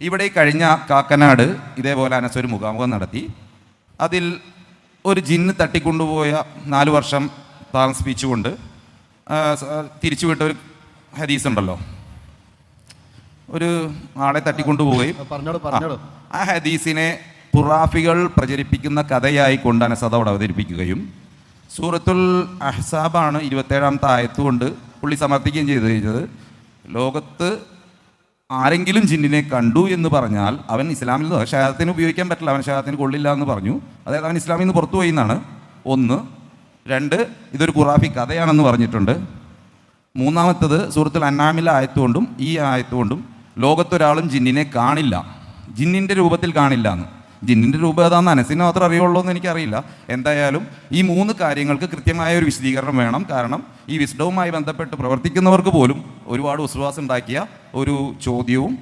ഇവിടെ കഴിഞ്ഞ കാക്കനാട് ഇതേപോലെ അനസ് ഒരു മുഖാമുഖം നടത്തി. അതിൽ ഒരു ജിന്ന് തട്ടിക്കൊണ്ടുപോയ നാല് വർഷം താമസിപ്പിച്ചുകൊണ്ട് തിരിച്ചുവിട്ട ഒരു ഹദീസ് ഉണ്ടല്ലോ. ഒരു ആളെ തട്ടിക്കൊണ്ടുപോവുകയും ആ ഹദീസിനെ പുറാഫികൾ പ്രചരിപ്പിക്കുന്ന കഥയായി കൊണ്ട് അനസ് അവിടെ അവതരിപ്പിക്കുകയും സൂറത്തുൽ അഹ്സാബാണ് ഇരുപത്തേഴാമത്തെ ആയത്തുകൊണ്ട് പുള്ളി സമർപ്പിക്കുകയും ചെയ്തു കഴിഞ്ഞത് ലോകത്ത് ആരെങ്കിലും ജിന്നിനെ കണ്ടു എന്ന് പറഞ്ഞാൽ അവൻ ഇസ്ലാമിൽ ഷഹാദത്തിന് ഉപയോഗിക്കാൻ പറ്റില്ല. അവൻ ഷഹാദത്തിന് കൊള്ളില്ല എന്ന് പറഞ്ഞു. അതായത് അവൻ ഇസ്ലാമിൽ നിന്ന് പുറത്തു പോയി എന്നാണ്. ഒന്ന്. രണ്ട് ഇതൊരു ഖുറാഫി കഥയാണെന്ന് പറഞ്ഞിട്ടുണ്ട്. മൂന്നാമത്തത് സൂറത്തുൽ അന്നാമിലെ ആയത്തുകൊണ്ടും ഈ ആയത്തുകൊണ്ടും ലോകത്തൊരാളും ജിന്നിനെ കാണില്ല. ജിന്നിന്റെ രൂപത്തിൽ കാണില്ല എന്ന്. ജിന്നിന്റെ രൂപം ഏതാണെന്ന് അനസിന് മാത്രം അറിയുള്ളൂ എന്ന് എനിക്കറിയില്ല. എന്തായാലും ഈ മൂന്ന് കാര്യങ്ങൾക്ക് കൃത്യമായ ഒരു വിശദീകരണം വേണം. കാരണം ഈ വിസ്ഡവുമായി ബന്ധപ്പെട്ട് പ്രവർത്തിക്കുന്നവർക്ക് പോലും ഒരുപാട് വിശ്വാസം ഉണ്ടാക്കിയ ഒരു ചോദ്യവും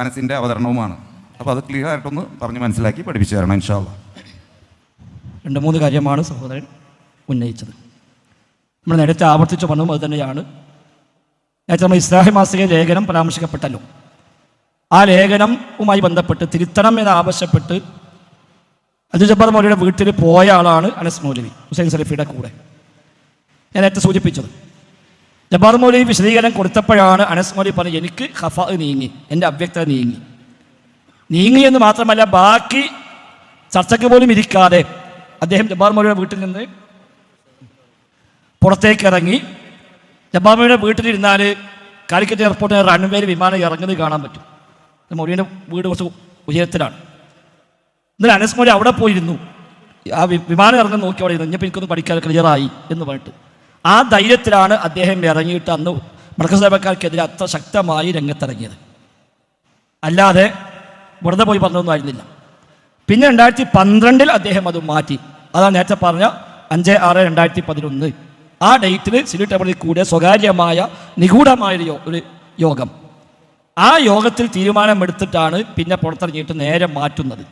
അനസിന്റെ അവതരണവുമാണ്. അപ്പോൾ അത് ക്ലിയർ ആയിട്ടൊന്ന് പറഞ്ഞ് മനസ്സിലാക്കി പഠിപ്പിച്ചു തരണം ഇൻഷാല്ല രണ്ട് മൂന്ന് കാര്യമാണ് സഹോദരൻ ഉന്നയിച്ചത്. നമ്മൾ നേരത്തെ ആവർത്തിച്ച് പറഞ്ഞു അത് തന്നെയാണ്. നേരത്തെ നമ്മൾ ഇസ്ലാഹി മാസിക ലേഖനം പരാമർശിക്കപ്പെട്ടല്ലോ. ആ ലേഖനവുമായി ബന്ധപ്പെട്ട് തിരുത്തണം എന്ന് ആവശ്യപ്പെട്ട് അബ്ദുൽ ജബ്ബാർ മൗലിയുടെ വീട്ടിൽ പോയ ആളാണ് അനസ് മൗലവി ഹുസൈൻ സലഫിയുടെ കൂടെ. ഞാൻ നേരത്തെ സൂചിപ്പിച്ചത്. ജബ്ബാർ മൗലവി വിശദീകരണം കൊടുത്തപ്പോഴാണ് അനസ് മൗലി പറഞ്ഞത് എനിക്ക് ഹഫ നീങ്ങി എന്റെ അവ്യക്തത നീങ്ങി. നീങ്ങി എന്ന് മാത്രമല്ല ബാക്കി ചർച്ചയ്ക്ക് പോലും ഇരിക്കാതെ അദ്ദേഹം ജബ്ബാർ മൗലിയുടെ വീട്ടിൽ നിന്ന് പുറത്തേക്ക് ഇറങ്ങി. ജബ്ബാർ മൗലിയുടെ വീട്ടിലിരുന്നാൽ കാലിക്കറ്റ് എയർപോർട്ടിൽ റൺവേയിൽ വിമാനം ഇറങ്ങുന്നത് കാണാൻ പറ്റും. മൗലിയുടെ വീട് കുറച്ച് ഉയരത്തിലാണ്. അനസ് മൗലി അവിടെ പോയിരുന്നു. ആ വിമാനം ഇറങ്ങി നോക്കി അവിടെ ഇരുന്നു. ഇനിയിപ്പോൾ എനിക്കൊന്ന് പഠിക്കാൻ ക്ലിയറായി എന്ന് പറഞ്ഞിട്ട്. ആ ധൈര്യത്തിലാണ് അദ്ദേഹം ഇറങ്ങിയിട്ട് അന്ന് മർക്കസഭക്കാർക്കെതിരെ അത്ര ശക്തമായി രംഗത്തിറങ്ങിയത്. അല്ലാതെ വെറുതെ പോയി പറഞ്ഞൊന്നും ആയിരുന്നില്ല. പിന്നെ രണ്ടായിരത്തി പന്ത്രണ്ടിൽ അദ്ദേഹം അത് മാറ്റി. അതാണ് നേരത്തെ പറഞ്ഞ അഞ്ച് ആറ് രണ്ടായിരത്തി പതിനൊന്ന് ആ ഡേറ്റിൽ സിലി ടേബിളിൽ സ്വകാര്യമായ നിഗൂഢമായ ഒരു യോഗം. ആ യോഗത്തിൽ തീരുമാനമെടുത്തിട്ടാണ് പിന്നെ പുറത്തിറങ്ങിയിട്ട് നേരെ മാറ്റുന്നത്.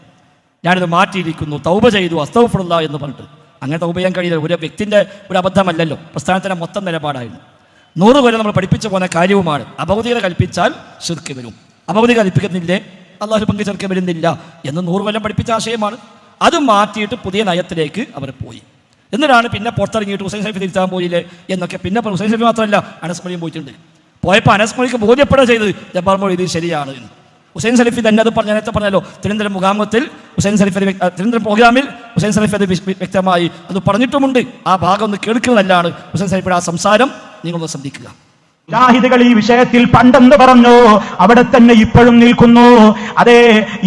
ഞാനിത് മാറ്റിയിരിക്കുന്നു. തൗബ ചെയ്തു. അസ്തൗഫുള്ള എന്ന് പറഞ്ഞിട്ട്. അങ്ങനെ തൗബ ചെയ്യാൻ കഴിയില്ല. ഒരു വ്യക്തിന്റെ ഒരു അബദ്ധമല്ലല്ലോ. പ്രസ്ഥാനത്തിന്റെ മൊത്തം നിലപാടായിരുന്നു. നൂറ് കൊല്ലം നമ്മൾ പഠിപ്പിച്ചു പോകുന്ന കാര്യവുമാണ്. അഭൗതികത കൽപ്പിച്ചാൽ ശിർക്ക് വരും. അഭൗതിക കൽപ്പിക്കുന്നില്ലേ? അള്ളാഹു പങ്ക് ചേർക്കാൻ വരുന്നില്ല എന്ന് നൂറ് കൊല്ലം പഠിപ്പിച്ച ആശയമാണ്. അത് മാറ്റിയിട്ട് പുതിയ നയത്തിലേക്ക് അവർ പോയി. എന്നിട്ടാണ് പിന്നെ പുറത്തിറങ്ങിയിട്ട് ഹുസൈൻ സൈഫ് തിരിച്ചാൻ പോയില്ലേ എന്നൊക്കെ. പിന്നെ ഹുസൈൻ സൈഫ് മാത്രമല്ല അനസ്മരിയും പോയിട്ടുണ്ട്. പോയപ്പോൾ അനസ്മണിക്ക് ബോധ്യപ്പെടുക ചെയ്തത് ജബ്ബാർ മൊഴി ഇത് ശരിയാണ് എന്ന്. ഹുസൈൻ സലഫി തന്നെ അത് പറഞ്ഞ നേരത്തെ പറഞ്ഞല്ലോ തിരുവനന്തപുരം മുഖാമുഖത്തിൽ ഹുസൈൻ സലഫി തിരുവനന്തപുരം പ്രോഗ്രാമിൽ ഹുസൈൻ സലഫി അത് വ്യക്തമായി അത് പറഞ്ഞിട്ടുമുണ്ട്. ആ ഭാഗം ഒന്ന് കേൾക്കുന്നതല്ലാണ് ഹുസൈൻ സലഫിയുടെ ആ സംസാരം. നിങ്ങളൊന്ന് ശ്രദ്ധിക്കുക. ജാഹിദുകൾ ഈ വിഷയത്തിൽ പണ്ടെന്ന് പറഞ്ഞു. അവിടെ തന്നെ ഇപ്പോഴും നിൽക്കുന്നു. അതെ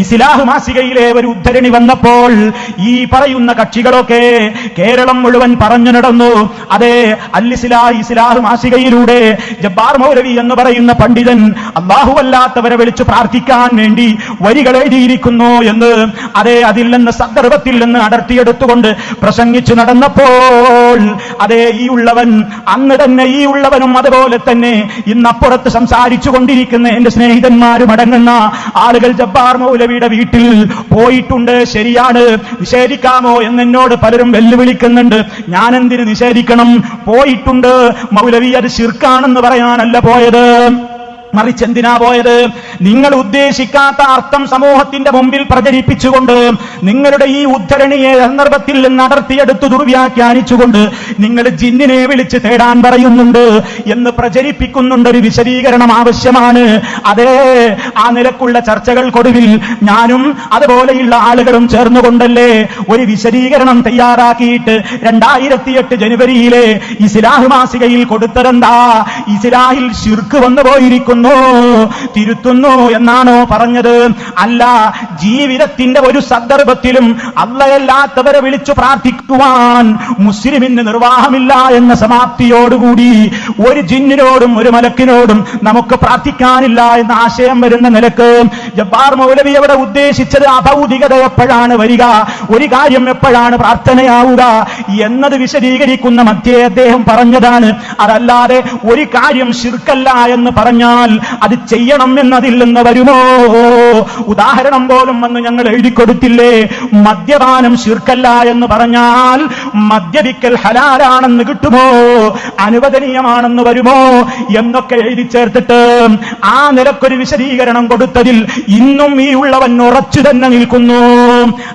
ഇസ്ലാഹ് മാസികയിലെ ഒരു ഉദ്ധരണി വന്നപ്പോൾ ഈ പറയുന്ന കക്ഷികളൊക്കെ കേരളം മുഴുവൻ പറഞ്ഞു നടന്നു. അതെ അല്ലിസ്ലാ ഇസ്ലാഹ് മാസികയിലൂടെ ജബ്ബാർ മൗലവി എന്ന് പറയുന്ന പണ്ഡിതൻ അള്ളാഹു അല്ലാത്തവരെ വിളിച്ചു പ്രാർത്ഥിക്കാൻ വേണ്ടി വരികൾ എഴുതിയിരിക്കുന്നു എന്ന്. അതെ അതിൽ നിന്ന് സന്ദർഭത്തിൽ നിന്ന് അടർത്തിയെടുത്തുകൊണ്ട് പ്രസംഗിച്ചു നടന്നപ്പോൾ അതെ ഈ ഉള്ളവൻ അന്ന് തന്നെ ഈ ഉള്ളവനും അതുപോലെ തന്നെ ഇന്നപ്പുറത്ത് സംസാരിച്ചു കൊണ്ടിരിക്കുന്ന എന്റെ സ്നേഹിതന്മാരും അടങ്ങുന്ന ആളുകൾ ജബ്ബാർ മൗലവിയുടെ വീട്ടിൽ പോയിട്ടുണ്ട്. ശരിയാണ്. നിഷേധിക്കാമോ എന്നോട് പലരും വെല്ലുവിളിക്കുന്നുണ്ട്. ഞാൻ എന്തിന് നിഷേധിക്കണം? പോയിട്ടുണ്ട്. മൗലവി അത് ശിർക്കാണെന്ന് പറയാനല്ല പോയത്. മറിച്ച് എന്തിനാ പോയത്? നിങ്ങൾ ഉദ്ദേശിക്കാത്ത അർത്ഥം സമൂഹത്തിന്റെ മുമ്പിൽ പ്രചരിപ്പിച്ചുകൊണ്ട് നിങ്ങളുടെ ഈ ഉദ്ധരണിയെ സന്ദർഭത്തിൽ നടത്തിയെടുത്ത് ദുർവ്യാഖ്യാനിച്ചുകൊണ്ട് നിങ്ങൾ ജിന്നിനെ വിളിച്ച് തേടാൻ പറയുന്നുണ്ട് എന്ന് പ്രചരിപ്പിക്കുന്നുണ്ട് ഒരു വിശദീകരണം ആവശ്യമാണ്. അതേ ആ നിലക്കുള്ള ചർച്ചകൾക്കൊടുവിൽ ഞാനും അതുപോലെയുള്ള ആളുകളും ചേർന്നുകൊണ്ടല്ലേ ഒരു വിശദീകരണം തയ്യാറാക്കിയിട്ട് രണ്ടായിരത്തി എട്ട് ജനുവരിയിലെ ഇസ്ലാഹ് മാസികയിൽ കൊടുത്തതെന്താ? ഇസ്ലാഹിൽ ശിർക്ക് വന്നു പോയിരിക്കുന്നു തിരുത്തുന്നു എന്നാണോ പറഞ്ഞത്? അല്ല ജീവിതത്തിന്റെ ഒരു സന്ദർഭത്തിലും അല്ലയല്ലാത്തവരെ വിളിച്ചു പ്രാർത്ഥിക്കുവാൻ മുസ്ലിമിന് നിർവാഹമില്ല എന്ന സമാപ്തിയോടുകൂടി ഒരു ജിന്നിനോടും ഒരു മലക്കിനോടും നമുക്ക് പ്രാർത്ഥിക്കാനില്ല എന്ന ആശയം വരുന്ന നിലയ്ക്ക് ജബ്ബാർ മൗലവി അവിടെ ഉദ്ദേശിച്ചത് അഭൗതികത എപ്പോഴാണ് വരിക ഒരു കാര്യം എപ്പോഴാണ് പ്രാർത്ഥനയാവുക എന്നത് വിശദീകരിക്കുന്ന മധ്യേ അദ്ദേഹം പറഞ്ഞതാണ്. അതല്ലാതെ ഒരു കാര്യം ശിർക്കല്ല എന്ന് പറഞ്ഞാൽ അത് ചെയ്യണം എന്നതിൽ നിന്ന് വരുമോ? ഉദാഹരണം പോലും വന്ന് ഞങ്ങൾ എഴുതി കൊടുത്തില്ലേ മദ്യപാനം ശിർക്കല്ല എന്ന് പറഞ്ഞാൽ മദ്യപിക്കൽ ഹലാലാണെന്ന് കിട്ടുമോ? അനുവദനീയമാണെന്ന് വരുമോ? എന്നൊക്കെ എഴുതി ചേർത്തിട്ട് ആ നിലക്കൊരു വിശദീകരണം കൊടുത്തതിൽ ഇന്നും ഈ ഉള്ളവൻ ഉറച്ചു തന്നെ നിൽക്കുന്നു.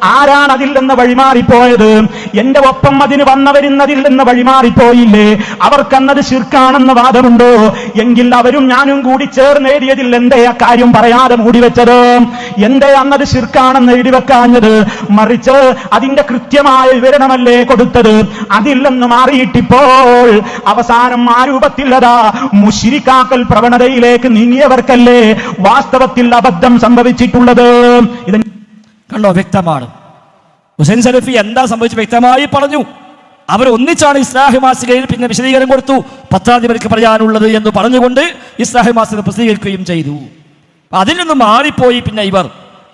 ആരാണ് അതിൽ നിന്ന് വഴിമാറിപ്പോയത്? എന്റെ ഒപ്പം അതിന് വന്നവരുന്നതിൽ നിന്ന് വഴിമാറിപ്പോയില്ലേ? അവർക്കന്നത് ശിർക്കാണെന്ന് വാദമുണ്ടോ? എങ്കിൽ അവരും ഞാനും കൂടി ചേർന്നേരിയതിൽ എന്തേ കാര്യം പറയാതെ മൂടിവെച്ചത് എന്തേ അന്നത് ശിർക്കാണെന്ന് എഴുതി വെക്കാഞ്ഞത്? മറിച്ച് അതിന്റെ കൃത്യമായ വിവരണമല്ലേ കൊടുത്തത്? അതില്ലെന്ന് മാറിയിട്ടിപ്പോൾ. അവസാനം ആ രൂപത്തിലതാ മുഷിരിക്കാക്കൽ പ്രവണതയിലേക്ക് നീങ്ങിയവർക്കല്ലേ വാസ്തവത്തിൽ അബദ്ധം സംഭവിച്ചിട്ടുള്ളത്? ഇത് കണ്ടോ വ്യക്തമാണ്. ഹുസൈൻ സലഫി എന്താ സംഭവിച്ചു വ്യക്തമായി പറഞ്ഞു. അവർ ഒന്നിച്ചാണ് ഇസ്ലാഹി മാസികയിൽ പിന്നെ വിശദീകരണം കൊടുത്തു. പത്രാധിപർക്ക് പറയാനുള്ളത് എന്ന് പറഞ്ഞുകൊണ്ട് ഇസ്ലാഹി മാസിക പ്രസിദ്ധീകരിക്കുകയും ചെയ്തു. അതിൽ നിന്ന് മാറിപ്പോയി പിന്നെ ഇവർ.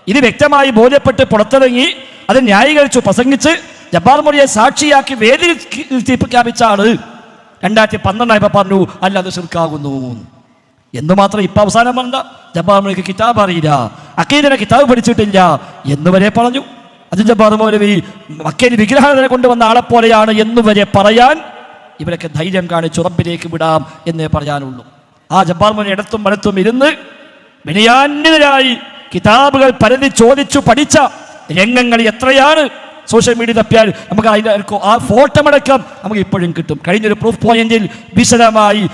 ഇത് വ്യക്തമായി ബോധ്യപ്പെട്ട് പുറത്തിറങ്ങി അത് ന്യായീകരിച്ചു പ്രസംഗിച്ച് ജബ്ബാർ മൊഴിയെ സാക്ഷിയാക്കി വേദി പ്രഖ്യാപിച്ച ആൾ രണ്ടായിരത്തി പന്ത്രണ്ടായി പറഞ്ഞു അല്ല അത് ശിർക്കാകുന്നു. എന്ന് മാത്രം ഇപ്പൊ അവസാനം പറഞ്ഞ ജബ്ബാർ മൊഴിക്ക് കിതാബ് അറിയില്ല. അക്കീദിനെ കിതാബ് പഠിച്ചിട്ടില്ല. എന്നുവരെ പറഞ്ഞു. അത് ജബ്ബാർ മൗലവി മക്കേരി വിഗ്രഹാരാധന കൊണ്ടുവന്ന ആളെ പോലെയാണ് എന്ന് വരെ പറയാൻ ഇവരൊക്കെ ധൈര്യം കാണിച്ചു റബ്ബിലേക്ക് വിടാം എന്നേ പറയാനുള്ളൂ. ആ ജബ്ബാർ ഇടത്തും വലത്തും ഇരുന്ന് വിനയാന്യതരായി കിതാബുകൾ പരതി ചോദിച്ചു പഠിച്ച രംഗങ്ങൾ എത്രയാണ്? സോഷ്യൽ മീഡിയ തപ്പിയാൽ നമുക്ക് അതിന്റെ ആ ഫോട്ടോമടക്കം നമുക്ക് ഇപ്പോഴും കിട്ടും. കഴിഞ്ഞൊരു പ്രൂഫ് പോയിന്റിൽ വിശദമായി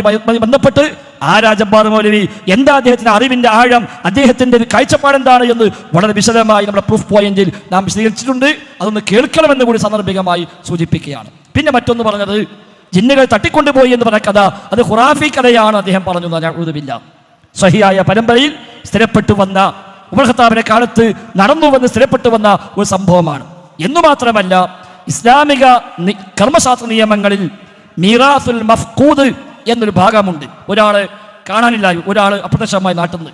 ബ- ബന്ധപ്പെട്ട് ആരാ ജബ്ബാർ മൗലവി എന്താ അദ്ദേഹത്തിന്റെ അറിവിന്റെ ആഴം അദ്ദേഹത്തിന്റെ ഒരു കാഴ്ചപ്പാട് എന്താണ് എന്ന് വളരെ വിശദമായി നമ്മുടെ പ്രൂഫ് പോയിന്റിൽ നാം വിശദീകരിച്ചിട്ടുണ്ട്. അതൊന്ന് കേൾക്കണമെന്ന് കൂടി സന്ദർഭികമായി സൂചിപ്പിക്കുകയാണ്. പിന്നെ മറ്റൊന്ന് പറഞ്ഞത് ജിന്നുകൾ തട്ടിക്കൊണ്ടുപോയി എന്ന് പറഞ്ഞ കഥ അത് ഖുറാഫി കഥയാണ് അദ്ദേഹം പറഞ്ഞു ഉറുതുമില്ല സഹിയായ പരമ്പരയിൽ സ്ഥിരപ്പെട്ടു വന്ന ഉമർ ഖത്താബിന്റെ കാലത്ത് നടന്നു വന്ന് സ്ഥിരപ്പെട്ടു വന്ന ഒരു സംഭവമാണ്. എന്നു മാത്രമല്ല ഇസ്ലാമിക കർമ്മശാസ്ത്ര നിയമങ്ങളിൽ മീറാസുൽ മഫ്കൂദ് എന്നൊരു ഭാഗമുണ്ട്. ഒരാൾ കാണാനില്ല ഒരാൾ അപ്രത്യക്ഷമായി നാട്ടിൽ നിന്ന്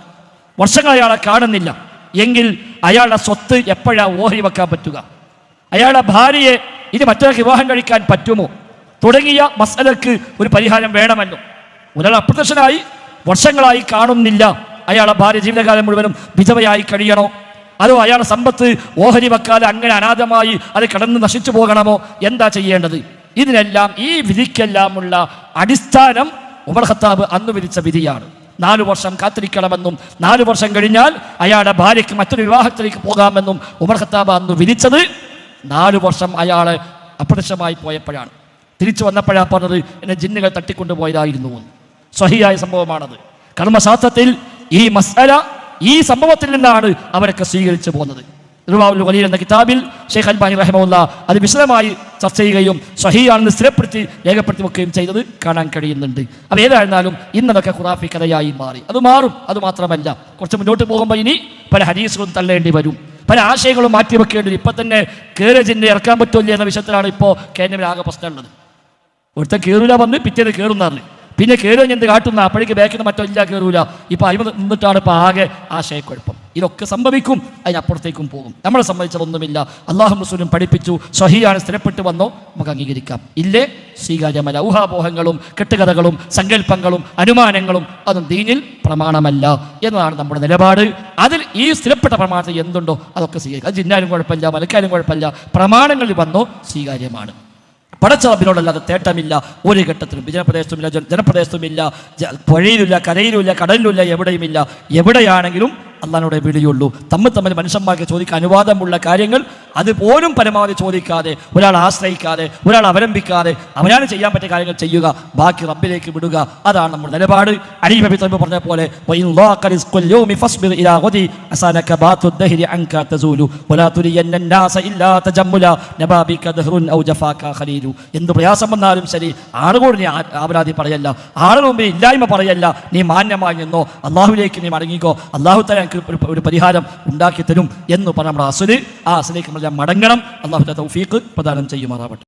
വർഷങ്ങൾ അയാളെ കാണുന്നില്ല. എങ്കിൽ അയാളുടെ സ്വത്ത് എപ്പോഴാ ഓഹരി വെക്കാൻ പറ്റുക? അയാളുടെ ഭാര്യയെ ഇത് മറ്റൊരാൾക്ക് വിവാഹം കഴിക്കാൻ പറ്റുമോ? തുടങ്ങിയ മസലക്ക് ഒരു പരിഹാരം വേണമല്ലോ. ഒരാൾ അപ്രത്യക്ഷനായി വർഷങ്ങളായി കാണുന്നില്ല. അയാളെ ഭാര്യ ജീവിതകാലം മുഴുവനും വിധവയായി കഴിയണോ? അതോ അയാളുടെ സമ്പത്ത് ഓഹരി വെക്കാതെ അങ്ങനെ അനാഥമായി അത് കടന്ന് നശിച്ചു പോകണമോ? എന്താ ചെയ്യേണ്ടത്? ഇതിനെല്ലാം ഈ വിധിക്കെല്ലാമുള്ള അടിസ്ഥാനം ഉമർ ഖത്താബ് അന്ന് വിധിച്ച വിധിയാണ്. നാലു വർഷം കാത്തിരിക്കണമെന്നും നാലു വർഷം കഴിഞ്ഞാൽ അയാളുടെ ഭാര്യയ്ക്ക് മറ്റൊരു വിവാഹത്തിലേക്ക് പോകാമെന്നും ഉമർ ഖത്താബ് അന്ന് വിധിച്ചത് നാലു വർഷം അയാൾ അപ്രത്യക്ഷമായി പോയപ്പോഴാണ്. തിരിച്ചു വന്നപ്പോഴാണ് പറഞ്ഞത് എന്നെ ജിന്നുകൾ തട്ടിക്കൊണ്ടുപോയതായിരുന്നു. സ്വഹിയായ സംഭവമാണത്. കർമ്മശാസ്ത്രത്തിൽ ഈ മസാല ഈ സംഭവത്തിൽ നിന്നാണ് അവരൊക്കെ സ്വീകരിച്ചു പോകുന്നത് റുവാവുൽ ഖലീൽ എന്ന കിതാബിൽ ഷെയ്ഖ് അൽബാനി റഹ്മുല്ല അത് വിശദമായി ചർച്ച ചെയ്യുകയും സഹിയാണെന്ന് സ്ഥിരപ്പെടുത്തി രേഖപ്പെടുത്തി വെക്കുകയും ചെയ്തത് കാണാൻ കഴിയുന്നുണ്ട്. അത് ഏതായിരുന്നാലും ഇന്നതൊക്കെ ഖുറാഫി കഥയായി മാറി. അത് മാറും. അത് മാത്രമല്ല കുറച്ച് മുന്നോട്ട് പോകുമ്പോൾ ഇനി പല ഹരീസുകളും തള്ളേണ്ടി വരും. പല ആശയങ്ങളും മാറ്റി വെക്കേണ്ടി ഇപ്പം തന്നെ കേരജിന്റെ ഇറക്കാൻ പറ്റില്ല എന്ന വിഷയത്തിലാണ് ഇപ്പോൾ കേന്ദ്രം ആകെ പ്രശ്നമുള്ളത് ഒരുത്തൻ കയറൂല വന്ന് പിറ്റേന്ന് കയറുന്നറിഞ്ഞ് പിന്നെ കയറുക എന്ത് കാട്ടുന്ന? അപ്പോഴേക്ക് ബാക്കിൽ നിന്ന് മറ്റോ കയറൂല ഇപ്പം അഴിമതി നിന്നിട്ടാണ് ഇപ്പോൾ ആകെ ആശയക്കുഴപ്പം. ഇതൊക്കെ സംഭവിക്കും. അതിനപ്പുറത്തേക്കും പോകും. നമ്മളെ സംബന്ധിച്ചതൊന്നുമില്ല. അള്ളാഹു റസൂലും പഠിപ്പിച്ചു. സ്വഹിയാണ് സ്ഥിരപ്പെട്ട് വന്നോ നമുക്ക് അംഗീകരിക്കാം. ഇല്ലേ? സ്വീകാര്യമല്ല. ഊഹാപോഹങ്ങളും കെട്ടുകഥകളും സങ്കല്പങ്ങളും അനുമാനങ്ങളും അതും ദീനിൽ പ്രമാണമല്ല എന്നതാണ് നമ്മുടെ നിലപാട്. അതിൽ ഈ സ്ഥിരപ്പെട്ട പ്രമാണത്തിൽ എന്തുണ്ടോ അതൊക്കെ സ്വീകരിക്കുക അത് ജിന്നാലും കുഴപ്പമില്ല മലക്കാലും കുഴപ്പമില്ല. പ്രമാണങ്ങളിൽ വന്നോ സ്വീകാര്യമാണ്. പടച്ചറബിനോടല്ലാതെ തേട്ടമില്ല. ഒരു ഘട്ടത്തിലും ജനപ്രദേശത്തുമില്ല. ജന- ജനപ്രദേശത്തുമില്ല പുഴയിലില്ല കരയിലുമില്ല കടലിലുമില്ല എവിടെയുമില്ല. എവിടെയാണെങ്കിലും അള്ളഹാനോടെ വിളിയുള്ളൂ തമ്മിൽ തമ്മിൽ മനുഷ്യന്മാർക്ക് ചോദിക്കാൻ അനുവാദമുള്ള കാര്യങ്ങൾ അത് പോലും പരമാവധി ചോദിക്കാതെ ഒരാൾ ആശ്രയിക്കാതെ ഒരാൾ അവലംബിക്കാതെ അവനാണ് ചെയ്യാൻ പറ്റിയ കാര്യങ്ങൾ ചെയ്യുക ബാക്കി റബ്ബിലേക്ക് വിടുക. അതാണ് നമ്മുടെ നിലപാട്. അരി അബി പറഞ്ഞ പോലെ എന്ത് പ്രയാസം വന്നാലും ശരി ആളുകൂടി നീ ആപരാധി പറയല്ല. ആളുടെ മുമ്പിൽ ഇല്ലായ്മ പറയല്ല. നീ മാന്യമായി നിന്നോ അള്ളാഹുലേക്ക് നീ മടങ്ങിക്കോ അള്ളാഹു തല ഒരു പരിഹാരം ഉണ്ടാക്കി തരും എന്ന് പറഞ്ഞ നമ്മുടെ അസുര ആ അസുലേക്ക് നമ്മൾ മടങ്ങണം. അള്ളാഹു തൗഫീഖ് പ്രദാനം ചെയ്യുമാറാവട്ടെ.